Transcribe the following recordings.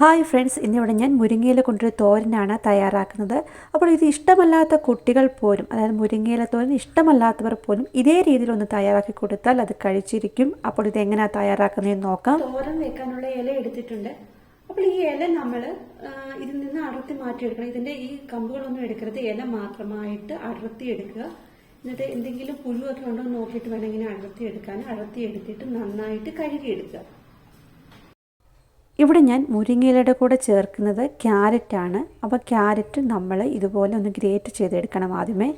Hi friends ഇന്നിവിടെ ഞാൻ മുരിങ്ങയില കൊണ്ടൊരു തോരനാണ് തയ്യാറാക്കുന്നത്. അപ്പോൾ ഇത് ഇഷ്ടമല്ലാത്ത കുട്ടികൾ പോലും അതായത് മുരിങ്ങയില തോരൻ ഇഷ്ടമല്ലാത്തവർ പോലും ഇതേ രീതിയിൽ ഒന്ന് തയ്യാറാക്കി കൊടുത്താൽ അത് കഴിച്ചിരിക്കും. അപ്പോൾ ഇത് എങ്ങനെയാണ് തയ്യാറാക്കുന്നതെന്ന് നോക്കാം. തോരൻ വെക്കാനുള്ള ഇല എടുത്തിട്ടുണ്ട്. അപ്പോൾ ഈ ഇല നമ്മൾ ഇതിൽ നിന്ന് അടർത്തി മാറ്റിയെടുക്കണം. ഇതിന്റെ ഈ കമ്പുകളൊന്നും എടുക്കരുത്. ഇല മാത്രമായിട്ട് അടർത്തി എടുക്കുക. എന്നിട്ട് എന്തെങ്കിലും പുഴുവൊക്കെ ഉണ്ടോ നോക്കിയിട്ട് വേണം ഇങ്ങനെ അടർത്തി എടുക്കാൻ. അടർത്തി എടുത്തിട്ട് നന്നായിട്ട് കഴുകിയെടുക്കുക. ഇവിടെ ഞാൻ മുരിങ്ങയിലയുടെ കൂടെ ചേർക്കുന്നത് ക്യാരറ്റാണ് അപ്പോൾ ക്യാരറ്റ് നമ്മൾ ഇതുപോലെ ഒന്ന് ഗ്രേറ്റ് ചെയ്തെടുക്കണം ആദ്യമേ.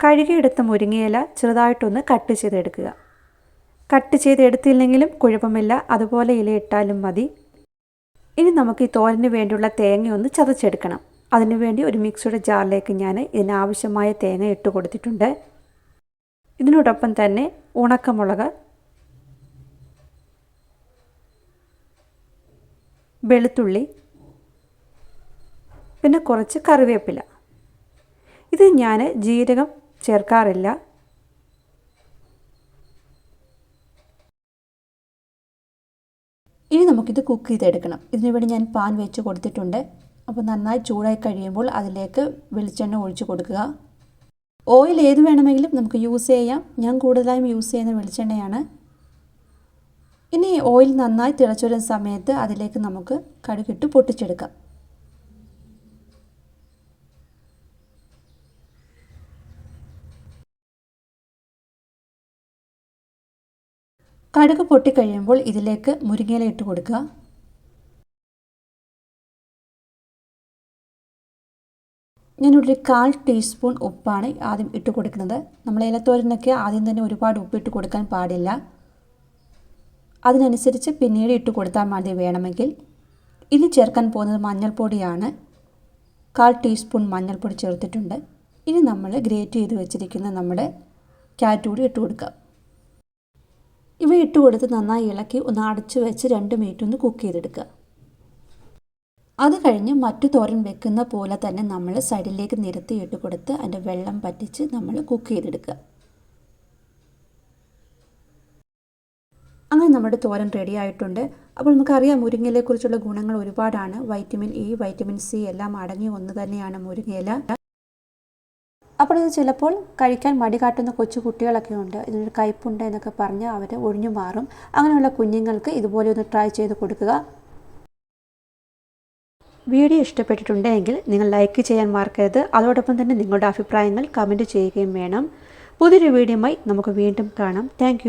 കഴുകിയെടുത്ത മുരിങ്ങയില ചെറുതായിട്ടൊന്ന് കട്ട് ചെയ്തെടുക്കുക. കട്ട് ചെയ്തെടുത്തില്ലെങ്കിലും കുഴപ്പമില്ല. അതുപോലെ ഇല ഇട്ടാലും മതി. ഇനി നമുക്ക് ഈ തോരന് വേണ്ടിയുള്ള തേങ്ങ ഒന്ന് ചതച്ചെടുക്കണം. അതിനുവേണ്ടി ഒരു മിക്സിയുടെ ജാറിലേക്ക് ഞാൻ ഇതിനാവശ്യമായ തേങ്ങ ഇട്ട് കൊടുത്തിട്ടുണ്ട്. ഇതിനോടൊപ്പം തന്നെ ഉണക്കമുളക് വെളുത്തുള്ളി പിന്നെ കുറച്ച് കറിവേപ്പില. ഇത് ഞാൻ ജീരകം ചേർക്കാറില്ല. ഇനി നമുക്കിത് കുക്ക് ചെയ്തെടുക്കണം. ഇതിനുവേണ്ടി ഞാൻ പാൻ വെച്ച് കൊടുത്തിട്ടുണ്ട്. അപ്പോൾ നന്നായി ചൂടായി കഴിയുമ്പോൾ അതിലേക്ക് വെളിച്ചെണ്ണ ഒഴിച്ചു കൊടുക്കുക. ഓയിൽ ഏത് വേണമെങ്കിലും നമുക്ക് യൂസ് ചെയ്യാം. ഞാൻ കൂടുതലായും യൂസ് ചെയ്യുന്ന വെളിച്ചെണ്ണയാണ്. ഇനി ഓയിൽ നന്നായി തിളച്ചു വരുന്ന സമയത്ത് അതിലേക്ക് നമുക്ക് കടുകിട്ട് പൊട്ടിച്ചെടുക്കാം. കടുക് പൊട്ടിക്കഴിയുമ്പോൾ ഇതിലേക്ക് മുരിങ്ങയില ഇട്ട് കൊടുക്കുക. ഞാനിവിടെ കാൽ ടീസ്പൂൺ ഉപ്പാണ് ആദ്യം ഇട്ട് കൊടുക്കുന്നത്. നമ്മൾ ഇലത്തോരനൊക്കെ ആദ്യം തന്നെ ഒരുപാട് ഉപ്പിട്ട് കൊടുക്കാൻ പാടില്ല. അതിനനുസരിച്ച് പിന്നീട് ഇട്ട് കൊടുത്താൽ മതി വേണമെങ്കിൽ. ഇനി ചേർക്കാൻ പോകുന്നത് മഞ്ഞൾപ്പൊടിയാണ്. കാൽ ടീസ്പൂൺ മഞ്ഞൾപ്പൊടി ചേർത്തിട്ടുണ്ട്. ഇനി നമ്മൾ ഗ്രേറ്റ് ചെയ്ത് വെച്ചിരിക്കുന്ന നമ്മുടെ ക്യാരറ്റ് കൂടി ഇട്ട് കൊടുക്കാം ഇവ ഇട്ട് കൊടുത്ത് നന്നായി ഇളക്കി ഒന്ന് അടച്ചു വെച്ച് രണ്ട് മിനിറ്റ് ഒന്ന് കുക്ക് ചെയ്തെടുക്കുക. അത് കഴിഞ്ഞ് മറ്റു തോരൻ വെക്കുന്ന പോലെ തന്നെ നമ്മൾ സൈഡിലേക്ക് നിരത്തി ഇട്ട് കൊടുത്ത് അതിന്റെ വെള്ളം പറ്റിച്ച് നമ്മൾ കുക്ക് ചെയ്തെടുക്കുക. നമ്മുടെ തോരൻ റെഡി ആയിട്ടുണ്ട്. അപ്പോൾ നമുക്കറിയാം മുരിങ്ങയിലെക്കുറിച്ചുള്ള ഗുണങ്ങൾ ഒരുപാടാണ്. വൈറ്റമിൻ ഇ വൈറ്റമിൻ സി എല്ലാം അടങ്ങിയ ഒന്ന് തന്നെയാണ് മുരിങ്ങയില. അപ്പോൾ ഇത് ചിലപ്പോൾ കഴിക്കാൻ മടി കാട്ടുന്ന കൊച്ചു കുട്ടികളൊക്കെ ഉണ്ട്. ഇതിനൊരു കയ്പുണ്ട് എന്നൊക്കെ പറഞ്ഞ് അവർ ഒഴിഞ്ഞു മാറും. അങ്ങനെയുള്ള കുഞ്ഞുങ്ങൾക്ക് ഇതുപോലെ ഒന്ന് ട്രൈ ചെയ്ത് കൊടുക്കുക. വീഡിയോ ഇഷ്ടപ്പെട്ടിട്ടുണ്ടെങ്കിൽ നിങ്ങൾ ലൈക്ക് ചെയ്യാൻ മറക്കരുത്. അതോടൊപ്പം തന്നെ നിങ്ങളുടെ അഭിപ്രായങ്ങൾ കമന്റ് ചെയ്യുകയും വേണം. പുതിയൊരു വീഡിയോയുമായി നമുക്ക് വീണ്ടും കാണാം. താങ്ക്